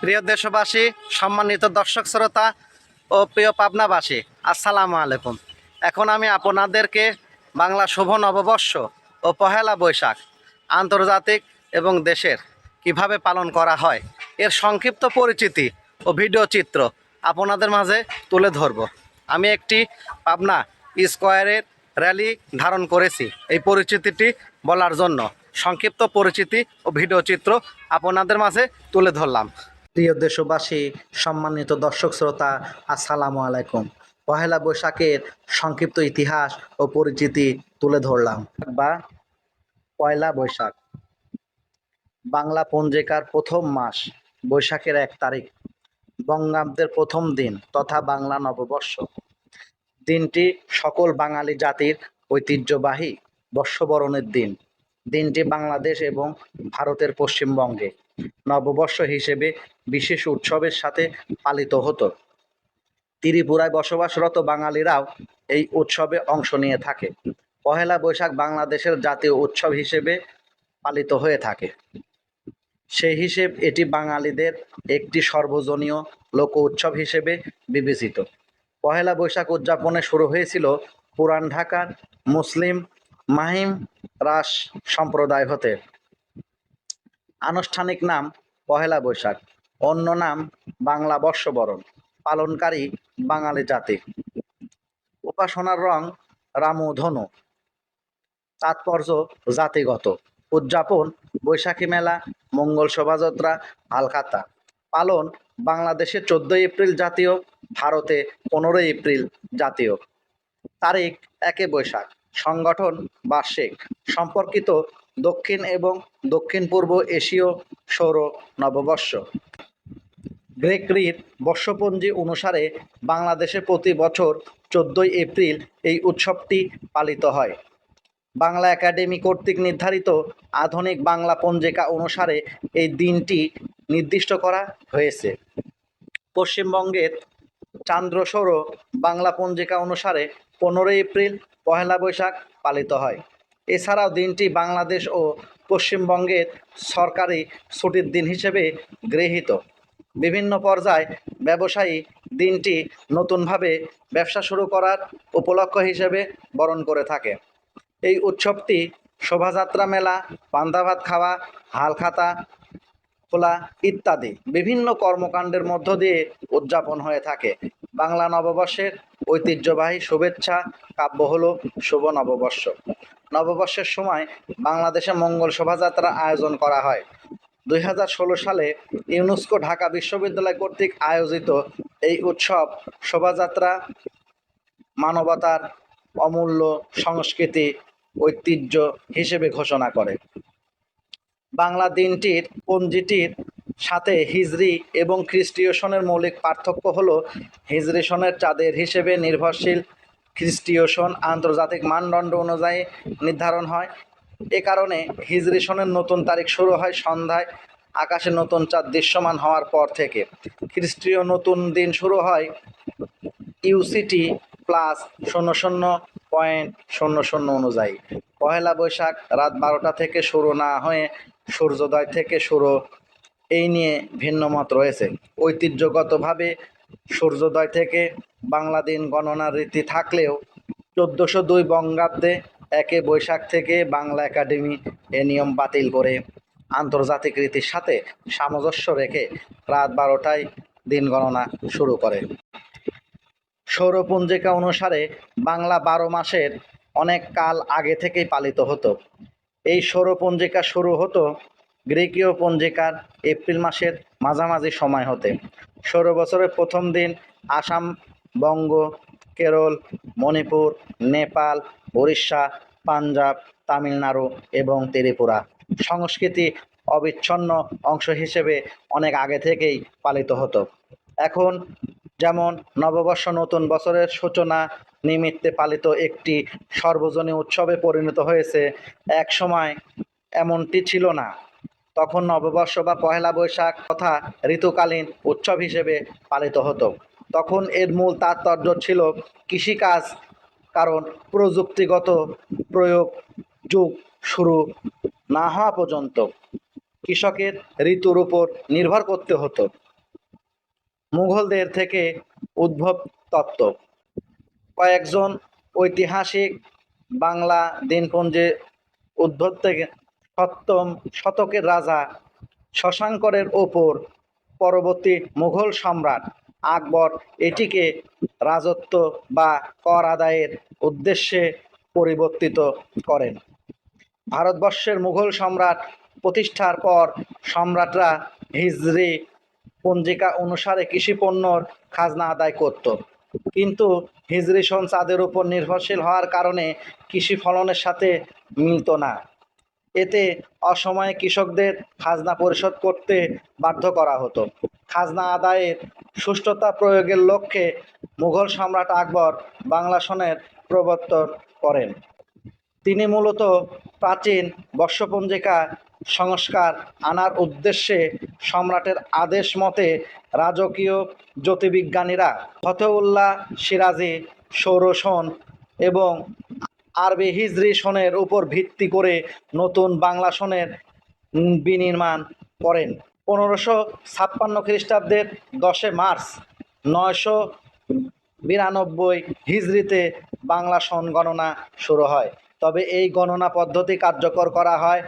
প্রিয় দেশবাসী, সম্মানিত দর্শক শ্রোতা ও প্রিয় পাবনাবাসী, আসসালামু আলাইকুম। এখন আমি আপনাদেরকে বাংলা শুভ নববর্ষ ও পহেলা বৈশাখ আন্তর্জাতিক এবং দেশের কীভাবে পালন করা হয়, এর সংক্ষিপ্ত পরিচিতি ও ভিডিও চিত্র আপনাদের মাঝে তুলে ধরব। আমি একটি পাবনা স্কোয়ারের র্যালি ধারণ করেছি এই পরিচিতিটি বলার জন্য। সংক্ষিপ্ত পরিচিতি ও ভিডিও চিত্র আপনাদের মাঝে তুলে ধরলাম। প্রিয় দেশবাসী, সম্মানিত দর্শক শ্রোতা, আসসালামু আলাইকুম। পহেলা বৈশাখের সংক্ষিপ্ত ইতিহাস ও পরিচিতি তুলে ধরলাম। বা পয়লা বৈশাখ। বাংলা পঞ্জিকার প্রথম মাস, বৈশাখের এক তারিখ। বঙ্গাব্দের প্রথম দিন তথা বাংলা নববর্ষ। দিনটি সকল বাঙালি জাতির ঐতিহ্যবাহী বর্ষবরণের দিন। দিনটি বাংলাদেশ এবং ভারতের পশ্চিমবঙ্গে নববর্ষ হিসেবে বিশেষ উৎসবের সাথে পালিত হতো। ত্রিপুরায় বসবাসরত বাঙালিরাও এই উৎসবে অংশ নিয়ে থাকে। পহেলা বৈশাখ বাংলাদেশের জাতীয় উৎসব হিসেবে পালিত হয়ে থাকে। সেই হিসেব এটি বাঙালিদের একটি সর্বজনীয় লোক উৎসব হিসেবে বিবেচিত। পহেলা বৈশাখ উদযাপনে শুরু হয়েছিল পুরান ঢাকার মুসলিম মাহিম রাস সম্প্রদায় হতে আনুষ্ঠানিক নাম পহেলা বৈশাখ, অন্য নাম বাংলা বর্ষবরণ, পালনকারী বাঙালি জাতি। উপাসনার রং রামু ধনু। তাৎপর্য জাতিগত। উদযাপন বৈশাখী মেলা, মঙ্গল শোভাযাত্রা হালখাতা পালন বাংলাদেশে চোদ্দই এপ্রিল জাতীয়, ভারতে পনেরোই এপ্রিল জাতীয়। তারিখ একে বৈশাখ। সংগঠন বার্ষিক সম্পর্কিত দক্ষিণ এবং দক্ষিণ পূর্ব এশীয় সৌর নববর্ষ। গ্রেকরির বর্ষপঞ্জি অনুসারে বাংলাদেশে প্রতি বছর চোদ্দোই এপ্রিল এই উৎসবটি পালিত হয়। বাংলা একাডেমি কর্তৃক নির্ধারিত আধুনিক বাংলা পঞ্জিকা অনুসারে এই দিনটি নির্দিষ্ট করা হয়েছে। পশ্চিমবঙ্গের চান্দ্রসৌর বাংলা পঞ্জিকা অনুসারে পনেরোই এপ্রিল পহেলা বৈশাখ পালিত হয়। এছাড়াও দিনটি বাংলাদেশ ও পশ্চিমবঙ্গের সরকারি ছুটির দিন হিসেবে গৃহীত। বিভিন্ন পর্যায়ে ব্যবসায়ী দিনটি নতুনভাবে ব্যবসা শুরু করার উপলক্ষ হিসেবে বরণ করে থাকে। এই উৎসবটি শোভাযাত্রা মেলা পান্দাভাত খাওয়া হালখাতা খোলা ইত্যাদি বিভিন্ন কর্মকাণ্ডের মধ্য দিয়ে উদযাপন হয়ে থাকে। বাংলা নববর্ষের ঐতিহ্যবাহী শুভেচ্ছা কাব্য হল শুভ নববর্ষ। নববর্ষের সময় বাংলাদেশে মঙ্গল শোভাযাত্রা আয়োজন করা হয়। দুই হাজার ষোলো সালে ইউনেস্কো ঢাকা বিশ্ববিদ্যালয় কর্তৃক আয়োজিত এই উৎসব শোভাযাত্রা মানবতার অমূল্য সংস্কৃতি, ঐতিহ্য হিসেবে ঘোষণা করে। বাংলা দিনটির পঞ্জিটির সাথে হিজরি এবং খ্রিস্টীয় সনের মৌলিক পার্থক্য হল, হিজরি সনের চাঁদের হিসেবে নির্ভরশীল খ্রিস্টীয় সন আন্তর্জাতিক মানদণ্ড অনুযায়ী নির্ধারণ হয়। এ কারণে হিজরি সনের নতুন তারিখ শুরু হয় সন্ধ্যায়, আকাশে নতুন চাঁদ দৃশ্যমান হওয়ার পর থেকে। খ্রিস্টীয় নতুন দিন শুরু হয় ইউসিটি প্লাস শূন্য শূন্য পয়েন্ট শূন্য শূন্য অনুযায়ী। পহেলা বৈশাখ রাত বারোটা থেকে শুরু না হয়ে সূর্যোদয় থেকে শুরু এই নিয়ে ভিন্ন মত রয়েছে। ঐতিহ্যগতভাবে সূর্যোদয় থেকে বাংলা দিন গণনার রীতি থাকলেও চোদ্দোশো দুই বঙ্গাব্দে একে বৈশাখ থেকে বাংলা একাডেমি এ নিয়ম বাতিল করে আন্তর্জাতিক রীতির সাথে সামঞ্জস্য রেখে রাত বারোটায় দিন গণনা শুরু করে। সৌরপঞ্জিকা অনুসারে বাংলা বারো মাসের অনেক কাল আগে থেকেই পালিত হতো। এই সৌরপঞ্জিকা শুরু হতো গ্রিকীয় পঞ্জিকার এপ্রিল মাসের মাঝামাঝি সময় হতে। সৌর বছরের প্রথম দিন আসাম, বঙ্গ, কেরল, মণিপুর, নেপাল, উড়িষ্যা, পাঞ্জাব, তামিলনাড়ু এবং ত্রিপুরা সংস্কৃতি অবিচ্ছন্ন অংশ হিসেবে অনেক আগে থেকেই পালিত হতো। এখন যেমন নববর্ষ নতুন বছরের সূচনা নিমিত্তে পালিত একটি সর্বজনীন উৎসবে পরিণত হয়েছে। এক সময় এমনটি ছিল না। তখন নববর্ষ বা পহেলা বৈশাখ তথা ঋতুকালীন উৎসব হিসেবে পালিত হতো। তখন এর মূল তাৎপর্য ছিল কৃষিকাজ, কারণ প্রযুক্তিগত প্রয়োগ যুগ শুরু না হওয়া পর্যন্ত কৃষকের ঋতুর উপর নির্ভর করতে হতো। মুঘলদের থেকে উদ্ভব তত্ত্ব। কয়েকজন ঐতিহাসিক বাংলা দিনপঞ্জে উদ্ভব থেকে সপ্তম শতকের রাজা শশাঙ্করের ওপর পরবর্তী মুঘল সম্রাট আকবর এটিকে রাজত্ব বা কর আদায়ের উদ্দেশ্যে পরিবর্তিত করেন। ভারতবর্ষের মুঘল সম্রাট প্রতিষ্ঠার পর সম্রাটরা হিজরি পঞ্জিকা অনুসারে কৃষিপণ্যর খাজনা আদায় করত। কিন্তু হিজরি সন চাঁদের উপর নির্ভরশীল হওয়ার কারণে কৃষি ফলনের সাথে মিলত না। এতে অসময়ে কৃষকদের খাজনা পরিশোধ করতে বাধ্য করা হতো। খাজনা আদায়ের সুষ্ঠুতা প্রয়োগের লক্ষ্যে মুঘল সম্রাট আকবর বাংলা সনের প্রবর্তন করেন। তিনি মূলত প্রাচীন বর্ষপঞ্জিকা সংস্কার আনার উদ্দেশ্যে সম্রাটের আদেশ মতে রাজকীয় জ্যোতির্বিজ্ঞানীরা ফতেউল্লাহ সিরাজি, সৌরসন এবং আরবি হিজরি সনের উপর ভিত্তি করে নতুন বাংলা সনের বিনির্মাণ করেন। পনেরোশো ছাপ্পান্ন খ্রিস্টাব্দের দশে মার্চ নয়শো বিরানব্বই হিজরিতে বাংলা সন গণনা শুরু হয়। তবে এই গণনা পদ্ধতি কার্যকর করা হয়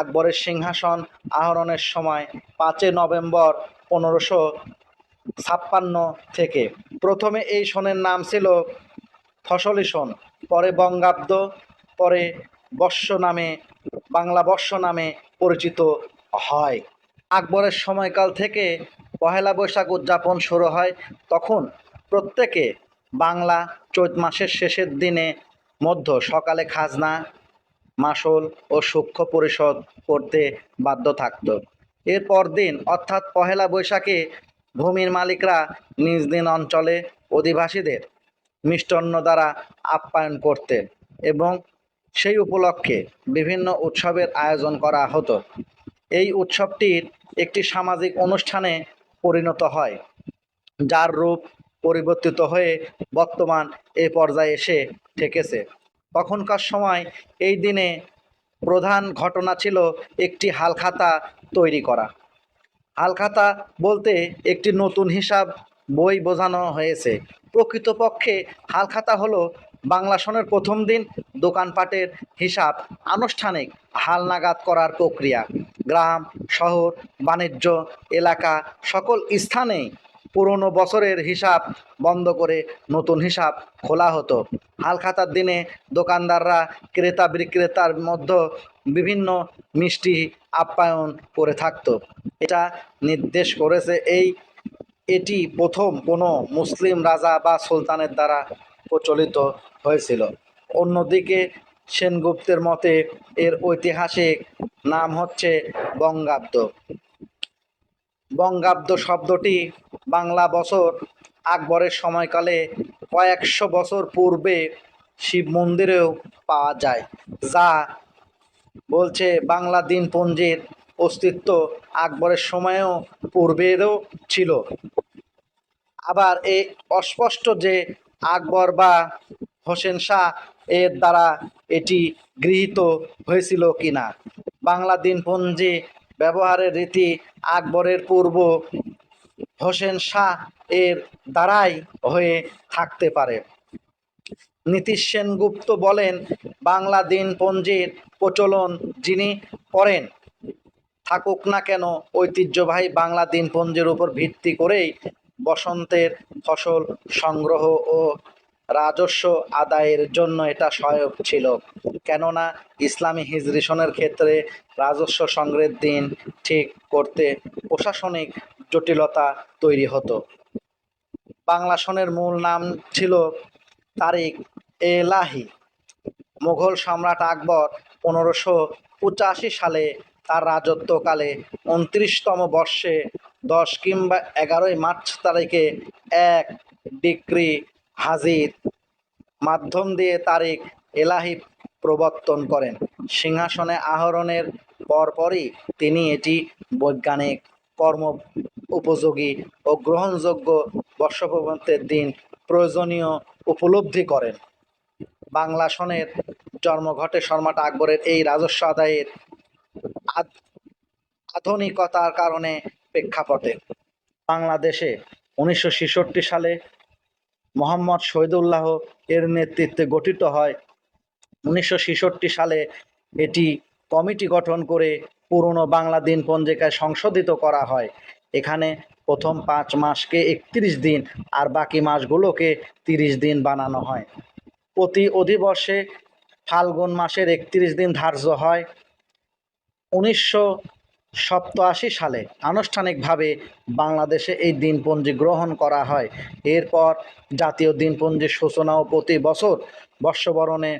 আকবরের সিংহাসন আহরণের সময় পাঁচই নভেম্বর পনেরোশো ছাপ্পান্ন থেকে। প্রথমে এই সনের নাম ছিল ফসলি সন, পরে বঙ্গাব্দ, পরে বর্ষ নামে, বাংলা বর্ষ নামে পরিচিত হয়। আকবরের সময়কাল থেকে পহেলা বৈশাখ উদযাপন শুরু হয়। তখন প্রত্যেকে বাংলা চৈত মাসের শেষের দিনে মধ্য সকালে খাজনা, মাসল ও সূক্ষ্ম পরিশোধ করতে বাধ্য থাকত। এর পরদিন, অর্থাৎ পহেলা বৈশাখে, ভূমির মালিকরা নিজ দিন অঞ্চলে অধিবাসীদের মিষ্টান্ন দ্বারা আপ্যায়ন করতেন এবং সেই উপলক্ষে বিভিন্ন উৎসবের আয়োজন করা হতো। এই উৎসবটির একটি সামাজিক অনুষ্ঠানে পরিণত হয়, যার রূপ পরিবর্তিত হয়ে বর্তমান এ পর্যায়ে এসে ঠেকেছে তখনকার সময় এই দিনে প্রধান ঘটনা ছিল একটি হালখাতা তৈরি করা। হালখাতা বলতে একটি নতুন হিসাব বই বোঝানো হয়েছে। প্রকৃতপক্ষে হালখাতা হলো বাংলা সনের প্রথম দিন দোকানপাটের হিসাব আনুষ্ঠানিক হালনাগাদ করার প্রক্রিয়া। গ্রাম, শহর, বাণিজ্য, এলাকা সকল স্থানেই পুরনো বছরের হিসাব বন্ধ করে নতুন হিসাব খোলা হতো। হালখাতার দিনে দোকানদাররা, ক্রেতা বিক্রেতার মধ্যে বিভিন্ন মিষ্টি আপ্যায়ন করে থাকতো। এটা নির্দেশ করেছে এই, এটি প্রথম কোনো মুসলিম রাজা বা সুলতানের দ্বারা প্রচলিত হয়েছিল। অন্যদিকে সেনগুপ্তের মতে এর ঐতিহাসিক নাম হচ্ছে বঙ্গাব্দ। বঙ্গাব্দ শব্দটি বাংলা বছর আকবরের সময়কালে কয়েকশো বছর পূর্বে শিব মন্দিরেও পাওয়া যায়, যা বলছে বাংলা দিনপঞ্জির অস্তিত্ব আকবরের সময়েও পূর্বেরও ছিল। আবার এই অস্পষ্ট যে আকবর বা হোসেন শাহ এর দ্বারা এটি গৃহীত হয়েছিল কিনা, বাংলা দিনপঞ্জি ব্যবহারের রীতি আকবরের পূর্ব হোসেন শাহ এর দ্বারাই হয়ে থাকতে পারে। নীতিশ সেনগুপ্ত বলেন, বাংলা দিনপঞ্জির প্রচলন যিনি করেন, থাকুক না কেন ঐতিহ্যবাহী বাংলা দিনপঞ্জির উপর ভিত্তি করেই বসন্তের ফসল সংগ্রহ ও রাজস্ব আদায়ের জন্য এটা সহায়ক ছিল। কেননা, ইসলামী হিজরিশনের ক্ষেত্রে রাজস্ব সংগ্রহের দিন ঠিক করতে প্রশাসনিক জটিলতা তৈরি হতো। বাংলা সনের মূল নাম ছিল তারিক এলাহি। মুঘল সম্রাট আকবর পনেরোশো পঁচাশি সালে তার রাজত্বকালে উনত্রিশতম বর্ষে দশ কিংবা এগারোই মার্চ তারিখে এক ডিগ্রি হাজির মাধ্যম দিয়ে তারিক এলাহি প্রবর্তন করেন। সিংহাসনে আহরণের পরপরই তিনি এটি বৈজ্ঞানিক কর্ম উপযোগী ও গ্রহণযোগ্য বর্ষপবন্তের দিন প্রয়োজনীয় উপলব্ধি করেন। বাংলা সনের জন্ম ঘটে সম্রাট আকবরের এই রাজস্ব আদায়ের আধুনিকতার কারণে প্রেক্ষাপটে। বাংলাদেশে উনিশশো ছেষট্টি সালে মোহাম্মদ শহীদুল্লাহ এর নেতৃত্বে গঠিত হয়। উনিশশো ছেষট্টি সালে এটি কমিটি গঠন করে পুরনো বাংলা দিন পঞ্জিকায় সংশোধিত করা হয়। এখানে প্রথম পাঁচ মাসকে একত্রিশ দিন আর বাকি মাসগুলোকে তিরিশ দিন বানানো হয়। প্রতি অধিবর্ষে ফাল্গুন মাসের একত্রিশ দিন ধার্য হয়। উনিশশো সপ্তাশি সালে আনুষ্ঠানিকভাবে বাংলাদেশে এই দিনপঞ্জি গ্রহণ করা হয়। এরপর জাতীয় দিনপঞ্জির সূচনাও প্রতি বছর বর্ষবরণে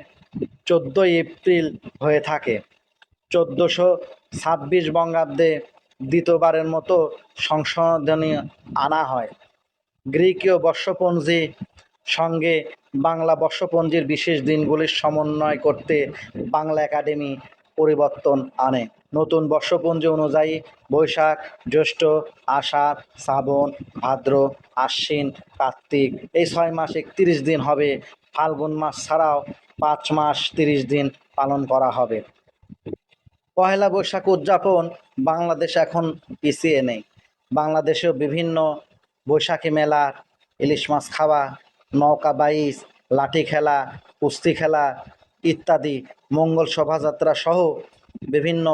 চোদ্দোই এপ্রিল হয়ে থাকে। চোদ্দোশো ছাব্বিশ বঙ্গাব্দে দ্বিতীয়বারের মতো সংশোধনী আনা হয়। গ্রিকীয় বর্ষপঞ্জি সঙ্গে বাংলা বর্ষপঞ্জির বিশেষ দিনগুলির সমন্বয় করতে বাংলা একাডেমি পরিবর্তন আনে। নতুন বর্ষপঞ্জি অনুযায়ী বৈশাখ, জ্যৈষ্ঠ, আষাঢ়, শ্রাবণ, ভাদ্র, আশ্বিন, কার্তিক এই ছয় মাস একত্রিশ দিন হবে। ফাল্গুন মাস ছাড়াও পাঁচ মাস তিরিশ দিন পালন করা হবে। পহেলা বৈশাখ উদযাপন বাংলাদেশ এখন পিছিয়ে নেই। বাংলাদেশেও বিভিন্ন বৈশাখী মেলা, ইলিশ মাছ খাওয়া, নৌকা বাইচ লাঠি খেলা, কুস্তি খেলা ইত্যাদি মঙ্গল শোভাযাত্রা সহ বিভিন্ন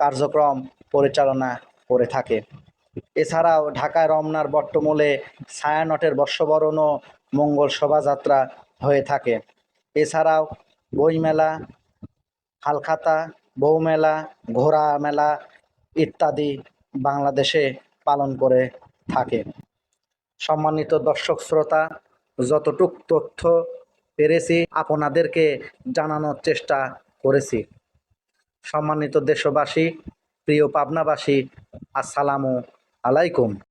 কার্যক্রম পরিচালনা করে থাকে। এছাড়াও ঢাকায় রমনার বট্টমূলে ছায়ানটের বর্ষবরণ ও মঙ্গল শোভাযাত্রা হয়ে থাকে। এছাড়াও বইমেলা, হালখাতা বউমেলা ঘোড়া মেলা ইত্যাদি বাংলাদেশে পালন করে থাকে। সম্মানিত দর্শক শ্রোতা, যতটুক তথ্য পেরেছি, আপনাদেরকে জানানোর চেষ্টা করেছি। সম্মানিত দেশবাসী, প্রিয় পাবনাবাসী, আসসালামু আলাইকুম।